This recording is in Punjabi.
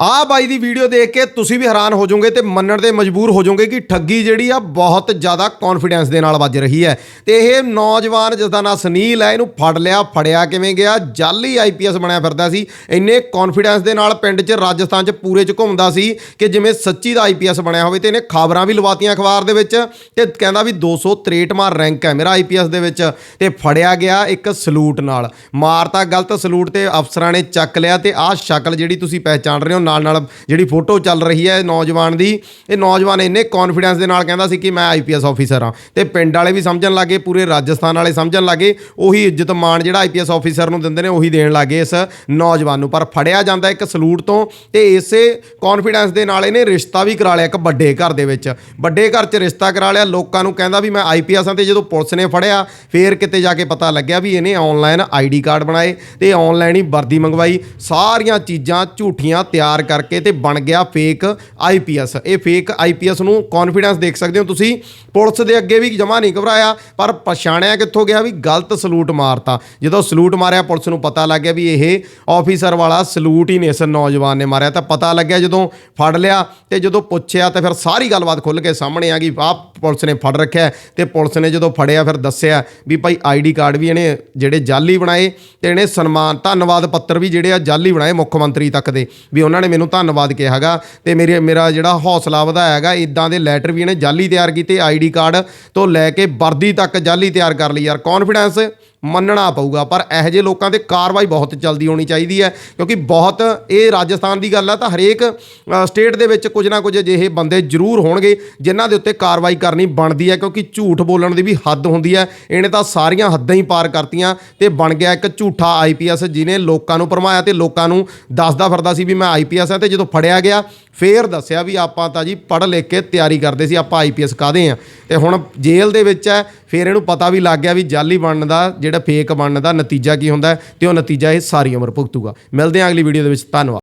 ਆਹ ਬਾਈ ਦੀ ਵੀਡੀਓ ਦੇਖ ਕੇ ਤੁਸੀਂ ਵੀ ਹੈਰਾਨ ਹੋ ਜਾਓਗੇ ਤੇ ਮੰਨਣ ਤੇ ਮਜਬੂਰ ਹੋ ਜਾਓਗੇ ਕਿ ਠੱਗੀ ਜਿਹੜੀ ਆ ਬਹੁਤ ਜ਼ਿਆਦਾ ਕੌਨਫੀਡੈਂਸ ਦੇ ਨਾਲ ਵੱਜ ਰਹੀ ਹੈ। ਤੇ ਇਹ ਨੌਜਵਾਨ ਜਿਸ ਦਾ ਨਾਂ ਸੁਨੀਲ ਹੈ, ਇਹਨੂੰ ਫੜ ਲਿਆ, ਫੜਿਆ ਕਿਵੇਂ ਗਿਆ? ਜਾਲੀ ਆਈਪੀਐਸ ਬਣਿਆ ਫਿਰਦਾ ਸੀ। ਇੰਨੇ ਕੌਨਫੀਡੈਂਸ ਦੇ ਨਾਲ ਪਿੰਡ 'ਚ, ਰਾਜਸਥਾਨ 'ਚ, ਪੂਰੇ 'ਚ ਘੁੰਮਦਾ ਸੀ ਕਿ ਜਿਵੇਂ ਸੱਚੀ ਦਾ ਆਈਪੀਐਸ ਬਣਿਆ ਹੋਵੇ ਤੇ ਇਹਨੇ ਖਬਰਾਂ ਵੀ ਲਵਾਤੀਆਂ ਅਖਬਾਰ ਦੇ ਵਿੱਚ ਤੇ ਕਹਿੰਦਾ ਵੀ 263ਵਾਂ ਰੈਂਕ ਹੈ ਮੇਰਾ ਆਈਪੀਐਸ ਦੇ ਵਿੱਚ ਤੇ ਫੜਿਆ ਗਿਆ ਇੱਕ ਸਲੂਟ ਨਾਲ। ਮਾਰਤਾ ਗਲਤ ਸਲੂਟ ਤੇ ਅਫਸਰਾਂ ਨੇ ਚੱਕ ਲਿਆ ਤੇ ਆਹ ਸ਼ਕਲ ਜਿਹੜੀ ਤੁਸੀਂ ਪਹਿਚਾਣ ਰਹੇ ਹੋ ਨਾਲ ਨਾਲ ਜਿਹੜੀ ਫੋਟੋ ਚੱਲ ਰਹੀ ਹੈ ਨੌਜਵਾਨ ਦੀ, ਇਹ ਨੌਜਵਾਨ ਇੰਨੇ ਕੌਨਫੀਡੈਂਸ ਦੇ ਨਾਲ ਕਹਿੰਦਾ ਸੀ ਕਿ ਮੈਂ ਆਈਪੀਐਸ ਆਫੀਸਰ ਹਾਂ। ਤੇ ਪਿੰਡ ਵਾਲੇ ਵੀ ਸਮਝਣ ਲੱਗੇ, ਪੂਰੇ ਰਾਜਸਥਾਨ ਵਾਲੇ ਸਮਝਣ ਲੱਗੇ, ਉਹੀ ਇੱਜ਼ਤ ਮਾਣ ਜਿਹੜਾ ਆਈਪੀਐਸ ਆਫੀਸਰ ਨੂੰ ਦਿੰਦੇ ਨੇ, ਉਹੀ ਦੇਣ ਲੱਗੇ ਇਸ ਨੌਜਵਾਨ ਨੂੰ। ਪਰ ਫੜਿਆ ਜਾਂਦਾ ਇੱਕ ਸਲੂਟ ਤੋਂ ਤੇ ਇਸੇ ਕੌਨਫੀਡੈਂਸ ਦੇ ਨਾਲ ਇਹਨੇ ਰਿਸ਼ਤਾ ਵੀ ਕਰਾ ਲਿਆ ਇੱਕ ਵੱਡੇ ਘਰ ਦੇ ਵਿੱਚ। ਵੱਡੇ ਘਰ 'ਚ ਰਿਸ਼ਤਾ ਕਰਾ ਲਿਆ, ਲੋਕਾਂ ਨੂੰ ਕਹਿੰਦਾ ਵੀ ਮੈਂ ਆਈਪੀਐਸ ਹਾਂ ਤੇ ਜਦੋਂ ਪੁਲਿਸ ਨੇ ਫੜਿਆ, ਫੇਰ ਕਿਤੇ ਜਾ ਕੇ ਪਤਾ ਲੱਗਿਆ ਵੀ ਇਹਨੇ ਆਨਲਾਈਨ ਆਈਡੀ ਕਾਰਡ ਬਣਾਏ ਤੇ ਆਨਲਾਈਨ ਹੀ ਵਰਦੀ ਮੰਗਵਾਈ। ਸਾਰੀਆਂ ਚੀਜ਼ਾਂ ਝੂਠੀਆਂ ਤਿਆਰ ਕਰਕੇ ਤੇ ਬਣ ਗਿਆ ਫੇਕ ਆਈਪੀਐਸ ਇਹ ਫੇਕ ਆਈਪੀਐਸ ਨੂੰ ਕੌਨਫੀਡੈਂਸ ਦੇਖ ਸਕਦੇ ਹੋ ਤੁਸੀਂ। ਪੁਲਿਸ ਦੇ ਅੱਗੇ ਵੀ ਜਮਾ ਨਹੀਂ ਘਬਰਾਇਆ, ਪਰ ਪਛਾਣਿਆ ਕਿੱਥੋਂ ਗਿਆ ਵੀ ਗਲਤ ਸਲੂਟ ਮਾਰਤਾ। ਜਦੋਂ ਸਲੂਟ ਮਾਰਿਆ, ਪੁਲਿਸ ਨੂੰ ਪਤਾ ਲੱਗ ਗਿਆ ਵੀ ਇਹ ਆਫੀਸਰ ਵਾਲਾ ਸਲੂਟ ਹੀ ਨਹੀਂ ਇਸ ਨੌਜਵਾਨ ਨੇ ਮਾਰਿਆ। ਤਾਂ ਪਤਾ ਲੱਗਿਆ ਜਦੋਂ ਫੜ ਲਿਆ ਤੇ ਜਦੋਂ ਪੁੱਛਿਆ ਤਾਂ ਫਿਰ ਸਾਰੀ ਗੱਲਬਾਤ ਖੁੱਲ ਕੇ ਸਾਹਮਣੇ ਆ ਗਈ। ਆਪ ਪੁਲਿਸ ਨੇ ਫੜ ਰੱਖਿਆ ਹੈ ਤੇ ਪੁਲਿਸ ਨੇ ਜਦੋਂ ਫੜਿਆ ਫਿਰ ਦੱਸਿਆ ਵੀ ਭਾਈ ਆਈਡੀ ਕਾਰਡ ਵੀ ਇਹਨੇ ਜਿਹੜੇ ਜਾਲੀ ਬਣਾਏ ਤੇ ਇਹਨੇ ਸਨਮਾਨ, ਧੰਨਵਾਦ ਪੱਤਰ ਵੀ ਜਿਹੜੇ ਆ ਜਾਲੀ ਬਣਾਏ ਮੁੱਖ ਮੰਤਰੀ ਤੱਕ ਦੇ, ਵੀ ਉਹਨਾਂ ਨੇ ਮੈਨੂੰ ਧੰਨਵਾਦ ਕਿਹਾਗਾ ਤੇ ਮੇਰੇ, ਮੇਰਾ ਜਿਹੜਾ ਹੌਸਲਾ ਵਧਾਇਆਗਾ ਇਦਾਂ ਦੇ ਲੈਟਰ ਵੀ ਇਹਨੇ ਜਾਲੀ ਤਿਆਰ ਕੀਤੇ ਆਈਡੀ ਕਾਰਡ ਤੋਂ ਲੈ ਕੇ ਵਰਦੀ ਤੱਕ ਜਾਲੀ ਤਿਆਰ ਕਰ ਲਈ। ਯਾਰ ਕੌਨਫੀਡੈਂਸ ਮੰਨਣਾ ਪਊਗਾ। ਪਰ ਇਹੋ ਜਿਹੇ ਲੋਕਾਂ ਤੇ ਕਾਰਵਾਈ ਬਹੁਤ ਜਲਦੀ ਹੋਣੀ ਚਾਹੀਦੀ ਹੈ, ਕਿਉਂਕਿ ਬਹੁਤ ਇਹ ਰਾਜਸਥਾਨ ਦੀ ਗੱਲ ਹੈ ਤਾਂ ਹਰੇਕ ਸਟੇਟ ਦੇ ਵਿੱਚ ਕੁਝ ਨਾ ਕੁਝ ਅਜਿਹੇ ਬੰਦੇ ਜ਼ਰੂਰ ਹੋਣਗੇ ਜਿਨ੍ਹਾਂ ਦੇ ਉੱਤੇ ਕਾਰਵਾਈ ਕਰਨੀ ਬਣਦੀ ਹੈ, ਕਿਉਂਕਿ ਝੂਠ ਬੋਲਣ ਦੀ ਵੀ ਹੱਦ ਹੁੰਦੀ ਹੈ। ਇਹਨੇ ਤਾਂ ਸਾਰੀਆਂ ਹੱਦਾਂ ਹੀ ਪਾਰ ਕਰਤੀਆਂ ਤੇ ਬਣ ਗਿਆ ਇੱਕ ਝੂਠਾ ਆਈਪੀਐਸ ਜਿਹਨੇ ਲੋਕਾਂ ਨੂੰ ਭਰਮਾਇਆ ਤੇ ਲੋਕਾਂ ਨੂੰ ਦੱਸਦਾ ਫਿਰਦਾ ਸੀ ਵੀ ਮੈਂ ਆਈਪੀਐਸ ਹਾਂ ਤੇ ਜਦੋਂ ਫੜਿਆ ਗਿਆ, ਫੇਰ ਦੱਸਿਆ ਵੀ ਆਪਾਂ ਤਾਂ ਜੀ ਪੜ੍ਹ ਲਿਖ ਕੇ ਤਿਆਰੀ ਕਰਦੇ ਸੀ, ਆਪਾਂ ਆਈਪੀਐਸ ਕਾਦੇ ਆ। ਤੇ ਹੁਣ ਜੇਲ੍ਹ ਦੇ ਵਿੱਚ ਹੈ, ਫੇਰ ਇਹਨੂੰ ਪਤਾ ਵੀ ਲੱਗ ਗਿਆ ਵੀ ਜਾਲੀ ਬਣਨ ਦਾ ਜਿਹੜਾ ਫੇਕ ਬਣਨ ਦਾ ਨਤੀਜਾ ਕੀ ਹੁੰਦਾ ਹੈ ਤੇ ਉਹ ਨਤੀਜਾ ਇਹ ਸਾਰੀ ਉਮਰ ਭੁਗਤੂਗਾ। ਮਿਲਦੇ ਹਾਂ ਅਗਲੀ ਵੀਡੀਓ ਦੇ ਵਿੱਚ। ਧੰਨਵਾਦ।